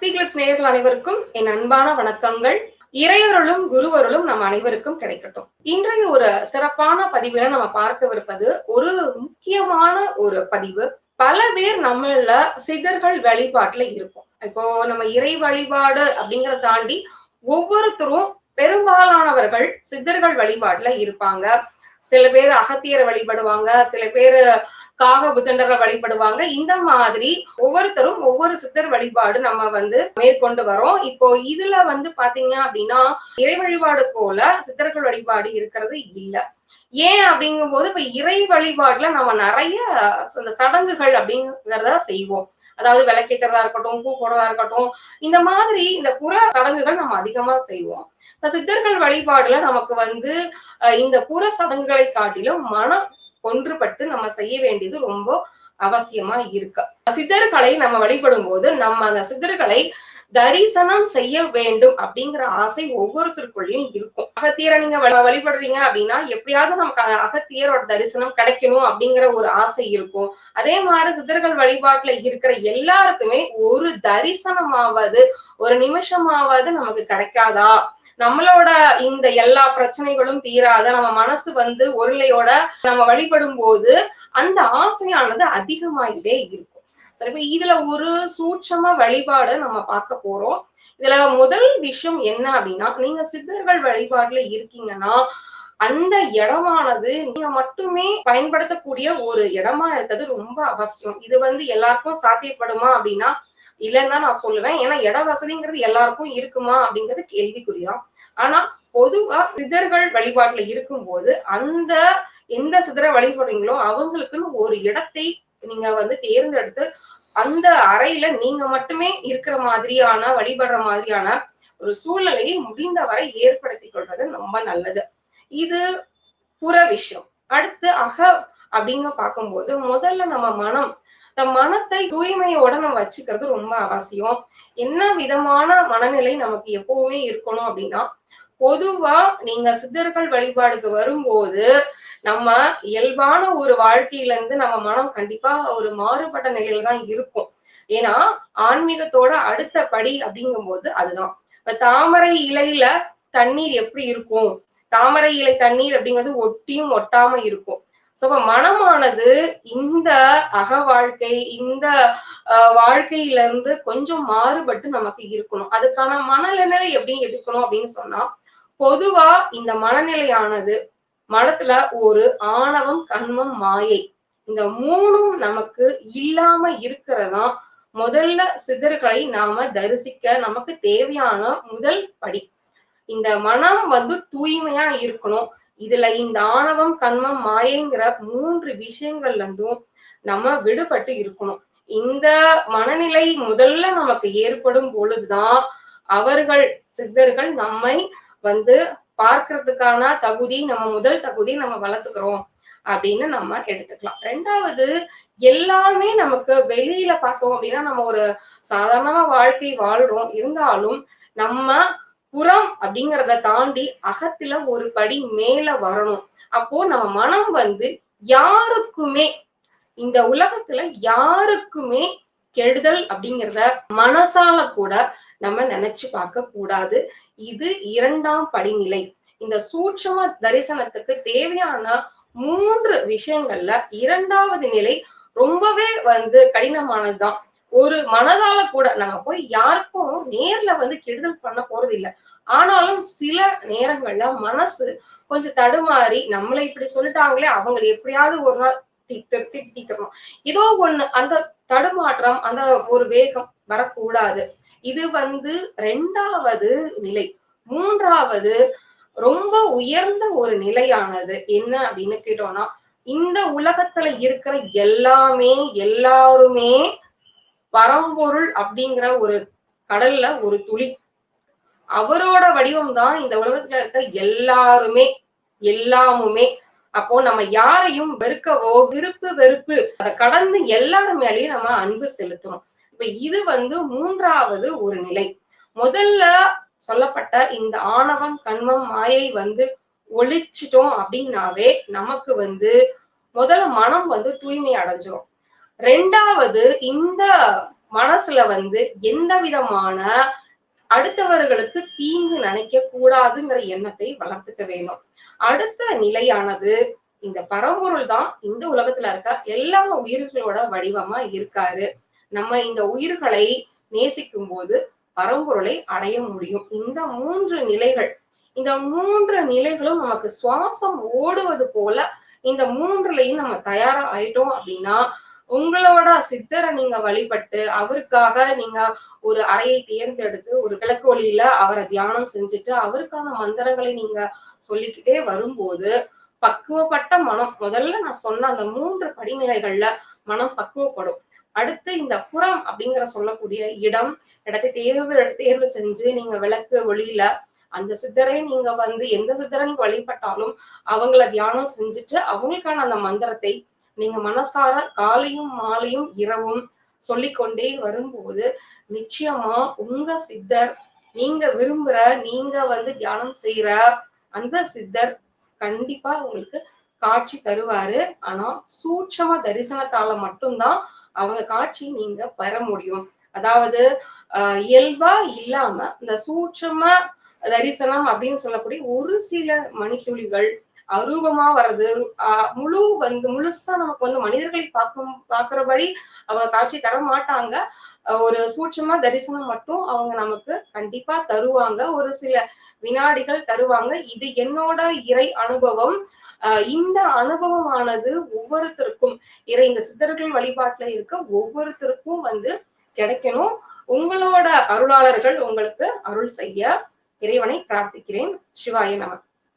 சக்தி நேயர்கள் அனைவருக்கும் என் அன்பான வணக்கங்கள். இறையருளும் குருவருளும் நம் அனைவருக்கும் கிடைக்கட்டும். இன்றைய ஒரு சிறப்பான பதிவுல நம்ம பார்க்கவிருப்பது ஒரு முக்கியமான ஒரு பதிவு. பல பேர் நம்மள சிதர்கள் வழிபாட்டுல இருப்போம். இப்போ நம்ம இறை வழிபாடு அப்படிங்கறத தாண்டி ஒவ்வொருத்தரும் பெரும்பாலானவர்கள் சித்தர்கள் வழிபாட்டுல இருப்பாங்க. சில பேர் அகத்தியரை வழிபடுவாங்க. சில பேர் காக புசண்டரை வழிபடுவாங்க. இந்த மாதிரி ஒவ்வொருத்தரும் ஒவ்வொரு சித்தர் வழிபாடு நம்ம வந்து மேற்கொண்டு வரோம். இப்போ இதுல வந்து பாத்தீங்க அப்படின்னா இறை வழிபாடு போல சித்தர்கள் வழிபாடு இருக்கிறது இல்ல. ஏன் அப்படிங்கும் போது இப்ப இறை வழிபாடுல நம்ம நிறைய அந்த சடங்குகள் அப்படிங்கிறத செய்வோம். அதாவது விளக்கேற்றதா இருக்கட்டும் பூ போடுறதா இருக்கட்டும் இந்த மாதிரி இந்த புற சடங்குகள் நம்ம அதிகமா செய்வோம். இப்ப சித்தர்கள் வழிபாடுல நமக்கு வந்து இந்த புற சடங்குகளை காட்டிலும் மன ஒன்றுபட்டு நம்ம செய்ய வேண்டியது ரொம்ப அவசியமா இருக்கு. சித்தர்களை நம்ம வழிபடும் போது நம்ம அந்த சித்தர்களை தரிசனம் செய்ய வேண்டும் அப்படிங்கிற ஆசை ஒவ்வொருத்தருக்குள்ளயும் இருக்கும். அகத்தியரை நீங்க வழிபடுறீங்க அப்படின்னா எப்படியாவது நமக்கு அகத்தியரோட தரிசனம் கிடைக்கணும் அப்படிங்கிற ஒரு ஆசை இருக்கும். அதே மாதிரி சித்தர்கள் வழிபாட்டுல இருக்கிற எல்லாருக்குமே ஒரு தரிசனமாவது ஒரு நிமிஷமாவது நமக்கு கிடைக்காதா? நம்மளோட இந்த எல்லா பிரச்சனைகளும் தீராத நம்ம மனசு வந்து ஒருளையோட நம்ம வழிபடும் போது அந்த ஆசையானது அதிகமாகிட்டே இருக்கும். சரி இப்ப இதுல ஒரு சூட்சம வழிபாடு நம்ம பார்க்க போறோம். இதுல முதல் விஷயம் என்ன அப்படின்னா நீங்க சித்தர்கள் வழிபாடுல இருக்கீங்கன்னா அந்த இடமானது நீங்க மட்டுமே பயன்படுத்தக்கூடிய ஒரு இடமா இருக்கிறது ரொம்ப அவசியம். இது வந்து எல்லாருக்கும் சாத்தியப்படுமா அப்படின்னா இல்லைன்னு தான் நான் சொல்லுவேன். ஏன்னா இட வசதிங்கிறது எல்லாருக்கும் இருக்குமா அப்படிங்கிறது கேள்விக்குறிதான். ஆனா பொதுவா சிதர்கள் வழிபாட்டுல இருக்கும்போது அந்த எந்த சிதற வழிபடுறீங்களோ அவங்களுக்குன்னு ஒரு இடத்தை நீங்க வந்து தேர்ந்தெடுத்து அந்த அறையில நீங்க மட்டுமே இருக்கிற மாதிரியான வழிபடுற மாதிரியான ஒரு சூழ்நிலையை முடிந்தவரை ஏற்படுத்தி கொள்வது ரொம்ப நல்லது. இது புற விஷயம். அடுத்து அக அப்படிங்க பார்க்கும்போது முதல்ல நம்ம மனம் இந்த மனத்தை தூய்மையோட நம்ம வச்சுக்கிறது ரொம்ப அவசியம். என்ன விதமான மனநிலை நமக்கு எப்பவுமே இருக்கணும் அப்படின்னா பொதுவா நீங்க சித்தர்கள் வழிபாடுக்கு வரும்போது நம்ம இயல்பான ஒரு வாழ்க்கையில இருந்து நம்ம மனம் கண்டிப்பா ஒரு மாறுபட்ட நிலையில தான் இருக்கும். ஏன்னா ஆன்மீகத்தோட அடுத்த படி அப்படிங்கும் போது அதுதான். இப்ப தாமரை இலையில தண்ணீர் எப்படி இருக்கும்? தாமரை இலை தண்ணீர் அப்படிங்கிறது ஒட்டியும் ஒட்டாம இருக்கும். சோ மனமானது இந்த அக வாழ்க்கை இந்த வாழ்க்கையில இருந்து கொஞ்சம் மாறுபட்டு நமக்கு இருக்கணும். அதுக்கான மனநிலை எப்படி எடுக்கணும் அப்படின்னு சொன்னா பொதுவா இந்த மனநிலையானது மனத்துல ஒரு ஆணவம் கண்மம் மாயை இந்த மூணும் நமக்கு இல்லாம இருக்கிறதா முதல்ல சிதறுகளை நாம தரிசிக்க நமக்கு தேவையான முதல் படி. இந்த மனம் வந்து தூய்மையா இருக்கணும். இதுல இந்த ஆணவம் கண்மம் மாயைங்கிற மூன்று விஷயங்கள்ல இருந்தும் நம்ம விடுபட்டு இருக்கணும். இந்த மனநிலை முதல்ல நமக்கு ஏற்படும் பொழுதுதான் அவர்கள் சித்தர்கள் நம்மை வந்து பார்க்கறதுக்கான தகுதி நம்ம முதல் தகுதி நம்ம வளர்த்துக்கிறோம் அப்படின்னு நம்ம எடுத்துக்கலாம். ரெண்டாவது எல்லாமே நமக்கு வெளியில பார்த்தோம் அப்படின்னா நம்ம ஒரு சாதாரணமா வாழ்க்கை வாழ்றோம். இருந்தாலும் நம்ம புறம் அப்படிங்கிறத தாண்டி அகத்துல ஒரு படி மேல வரணும். அப்போ நம்ம மனம் வந்து யாருக்குமே இந்த உலகத்துல யாருக்குமே கெடுதல் அப்படிங்கிறத மனசால கூட நம்ம நினைச்சு பார்க்க கூடாது. இது இரண்டாம் படிநிலை. இந்த சூட்சம தரிசனத்துக்கு தேவையான மூன்று விஷயங்கள்ல இரண்டாவது நிலை ரொம்பவே வந்து கடினமானதுதான். ஒரு மனதால கூட நம்ம போய் யாருக்கும் நேர்ல வந்து கெடுதல் பண்ண போறது இல்லை. ஆனாலும் சில நேரங்கள்ல மனசு கொஞ்சம் தடுமாறி நம்மளை இப்படி சொல்லிட்டாங்களே அவங்களை எப்படியாவது ஒரு நாள் திட்டு திட்டணும் ஏதோ ஒண்ணு அந்த தடுமாற்றம் அந்த ஒரு வேகம் வரக்கூடாது. இது வந்து ரெண்டாவது நிலை. மூன்றாவது ரொம்ப உயர்ந்த ஒரு நிலையானது என்ன அப்படின்னு கேட்டோம்னா இந்த உலகத்துல இருக்கிற எல்லாமே எல்லாருமே பரம்பொருள் அப்படிங்கிற ஒரு கடல்ல ஒரு துளி. அவரோட வடிவம் தான் இந்த உலகத்துல இருக்க எல்லாருமே எல்லாமுமே. அப்போ நம்ம யாரையும் வெறுக்கவோ விருப்பு வெறுப்பு அதை கடந்து எல்லாரு மேலேயும் நம்ம அன்பு செலுத்தணும் இப்ப இது வந்து மூன்றாவது ஒரு நிலை. முதல்ல சொல்லப்பட்ட இந்த ஆணவம் கண்மம் மாயை வந்து ஒழிச்சிட்டோம் அப்படின்னாவே நமக்கு வந்து முதல்ல மனம் வந்து தூய்மை அடைஞ்சிரும். ரெண்டாவது இந்த மனசுல வந்து எந்த விதமான அடுத்தவர்களுக்கு தீங்கு நினைக்க கூடாதுங்கிற எண்ணத்தை வளர்த்துக்க வேணும் அடுத்த நிலையானது இந்த பரம்பொருள் தான் இந்த உலகத்துல இருக்க? எல்லா உயிர்களோட வடிவமா இருக்காரு. நம்ம இந்த உயிர்களை நேசிக்கும் போது பரம்பொருளை அடைய முடியும். இந்த மூன்று நிலைகள் இந்த மூன்று நிலைகளும் நமக்கு சுவாசம் ஓடுவது போல இந்த மூன்றுலையும் நம்ம தயாரா ஆயிட்டோம் அப்படின்னா உங்களோட சித்தரை நீங்க வழிபட்டு அவருக்காக நீங்க ஒரு அறையை தேர்ந்தெடுத்து ஒரு விளக்கு ஒளியில அவரை தியானம் செஞ்சுட்டு அவருக்கான மந்திரங்களை நீங்க சொல்லிக்கிட்டே வரும்போது பக்குவப்பட்ட மனம். முதல்ல நான் சொன்ன அந்த மூன்று படிநிலைகள்ல மனம் பக்குவப்படும். அடுத்து இந்த புறம் அப்படிங்கிற சொல்லக்கூடிய இடம் இடத்தை தேர்வு தேர்வு செஞ்சு நீங்க விளக்கு ஒளியில அந்த சித்தரை நீங்க வந்து எந்த சித்தரை நீங்க வழிபட்டாலும் அவங்கள தியானம் செஞ்சுட்டு அவங்களுக்கான அந்த மந்திரத்தை நீங்க மனசார காலையும் மாலையும் இரவும் சொல்லிக்கொண்டே வரும்போது நிச்சயமா உங்க சித்தர் நீங்க விரும்புற நீங்க வந்து தியானம் செய்யற அந்த சித்தர் கண்டிப்பா உங்களுக்கு காட்சி தருவாரு. ஆனா சூட்சம தரிசனத்தால மட்டும்தான் அவங்க காட்சி நீங்க பெற முடியும். அதாவது ஆஹ் இயல்பா இல்லாம இந்த சூட்சம தரிசனம் அப்படின்னு சொல்லக்கூடிய ஒரு சில மணித்துளிகள் அரூபமா வர்றது. ஆஹ் முழு வந்து முழுசா நமக்கு வந்து மனிதர்களை பார்க்கும் பாக்குறபடி அவங்க காட்சி தர மாட்டாங்க. ஒரு சூட்சமா தரிசனம் மட்டும் அவங்க நமக்கு கண்டிப்பா தருவாங்க. ஒரு சில வினாடிகள் தருவாங்க. இது என்னோட இறை அனுபவம். ஆஹ் இந்த அனுபவமானது ஒவ்வொருத்தருக்கும் இறை இந்த சித்தர்கள் வழிபாட்டுல இருக்க ஒவ்வொருத்தருக்கும் வந்து கிடைக்கணும். உங்களோட அருளாளர்கள் உங்களுக்கு அருள் செய்ய இறைவனை பிரார்த்திக்கிறேன். சிவாய நமக்கு